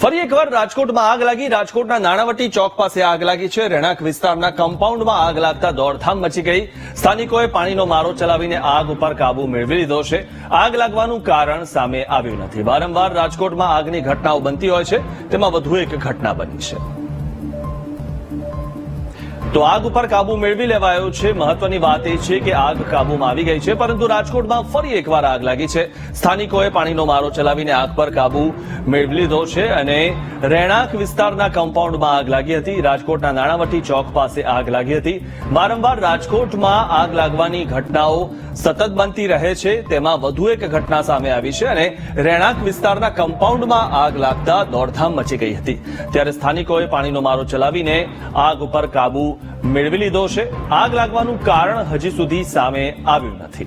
ફરી એકવાર રાજકોટમાં આગ લાગી. રાજકોટના નાણાવટી ચોક પાસે આગ લાગી છે. રહેણાંક વિસ્તારના કમ્પાઉન્ડમાં આગ લાગતા દોડધામ મચી ગઈ. સ્થાનિકોએ પાણીનો મારો ચલાવીને આગ ઉપર કાબુ મેળવી લીધો છે. આગ લાગવાનું કારણ સામે આવ્યું નથી. વારંવાર રાજકોટમાં આગની ઘટનાઓ બનતી હોય છે. તેમાં વધુ એક ઘટના બની છે. તો આગ ઉપર કાબુ મેળવી લેવાયો છે. મહત્વની વાત એ છે કે આગ કાબુમાં આવી ગઈ છે, પરંતુ રાજકોટમાં ફરી એકવાર આગ લાગી છે. સ્થાનિકોએ પાણીનો મારો ચલાવીને આગ પર કાબુ મેળવી લીધો છે અને રહેણાંક વિસ્તારના કમ્પાઉન્ડમાં આગ લાગી હતી. રાજકોટના નાણાવટી ચોક પાસે આગ લાગી હતી. વારંવાર રાજકોટમાં આગ લાગવાની ઘટનાઓ સતત બનતી રહે છે. તેમાં વધુ એક ઘટના સામે આવી છે અને રહેણાંક વિસ્તારના કમ્પાઉન્ડમાં આગ લાગતા દોડધામ મચી ગઈ હતી. ત્યારે સ્થાનિકોએ પાણીનો મારો ચલાવીને આગ ઉપર કાબુ મેળવી લીધો છે. આગ લાગવાનું કારણ હજી સુધી સામે આવ્યું નથી.